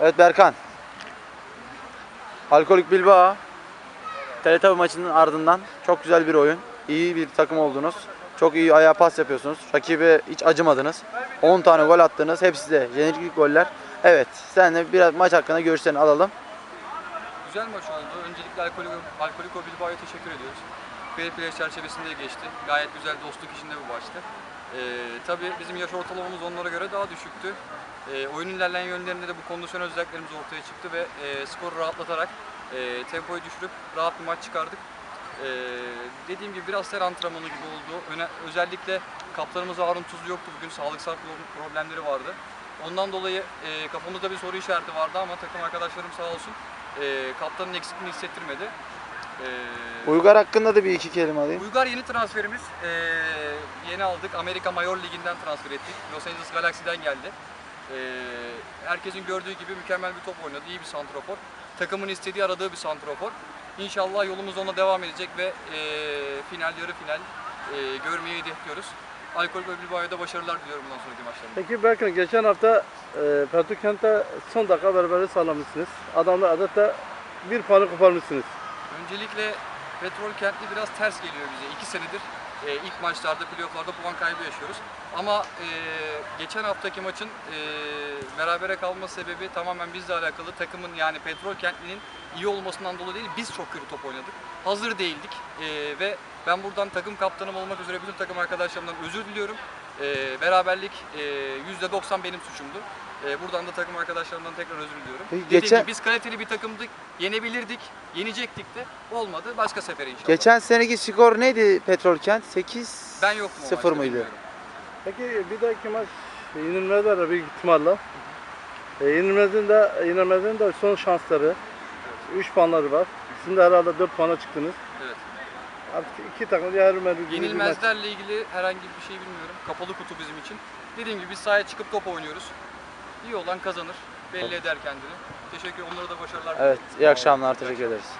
Evet Berkan. Alkolik Bilbao. Teletabi maçının ardından çok güzel bir oyun. İyi bir takım oldunuz. Çok iyi ayağa pas yapıyorsunuz. Rakibe hiç acımadınız. 10 tane gol attınız. Hepsi de jeneriklik goller. Evet, sen de biraz maç hakkında görüşlerini alalım. Güzel maç oldu. Öncelikle Alkoliko, Alkoliko Bilbao'ya teşekkür ediyoruz. Fair play çerçevesinde geçti. Gayet güzel dostluk içinde bir maçtı. Ee, tabii bizim yaş ortalamamız onlara göre daha düşüktü. Ee, oyunun ilerleyen yönlerinde de bu kondisyon özelliklerimiz ortaya çıktı ve e, skoru rahatlatarak e, tempoyu düşürüp rahat bir maç çıkardık. Ee, dediğim gibi biraz ter antrenmanı gibi oldu. Öne- özellikle kaptanımız Harun Tuzlu yoktu bugün. Sağlıksal pro- problemleri vardı. Ondan dolayı e, kafamızda bir soru işareti vardı ama takım arkadaşlarım sağ olsun e, kaptanın eksikliğini hissettirmedi. E, Uygar hakkında da bir iki kelime alayım. Uygar yeni transferimiz. E, yeni aldık. Amerika Mayor Ligi'nden transfer ettik. Los Angeles Galaxy'den geldi. E, herkesin gördüğü gibi mükemmel bir top oynadı. İyi bir santrafor. Takımın istediği, aradığı bir santrafor. İnşallah yolumuz ona devam edecek ve e, final, yarı final e, görmeyi hedefliyoruz. Alkol ve Bilbao'ya da başarılar diliyorum bundan sonraki maçlarında. Peki Berkan geçen hafta e, Petrokent'te son dakika berabere sağlamışsınız. Adamlar adeta bir puanı koparmışsınız. Öncelikle Petrol Kentli biraz ters geliyor bize. İki senedir e, ilk maçlarda, playofflarda puan kaybı yaşıyoruz. Ama e, geçen haftaki maçın e, berabere kalma sebebi tamamen bizle alakalı. Takımın yani Petrol Kentli'nin iyi olmasından dolayı değil, biz çok kötü top oynadık. Hazır değildik E, ve ben buradan takım kaptanım olmak üzere bütün takım arkadaşlarımdan özür diliyorum. E, beraberlik e, %90 benim suçumdu. E, buradan da takım arkadaşlarımdan tekrar özür diliyorum. Peki Dediğim geçen- gibi biz kaliteli bir takımdık, yenebilirdik, yenecektik de olmadı. Başka sefer inşallah. Geçen seneki skor neydi Petrolkent? 8 ben yoktum o 0 maçta, mıydı? bilmiyorum. Peki bir dahaki maç yenilmezler büyük ihtimalle. E, yenilmezin de yenilmezin de son şansları. 3 puanları var. Sizin de herhalde 4 puana çıktınız. Evet. Artık iki takım bir maç. Yenilmezlerle ilgili herhangi bir şey bilmiyorum. Kapalı kutu bizim için. Dediğim gibi biz sahaya çıkıp top oynuyoruz. İyi olan kazanır. Belli eder kendini. Teşekkür onlara da başarılar. Evet, iyi akşamlar. Teşekkür ederiz.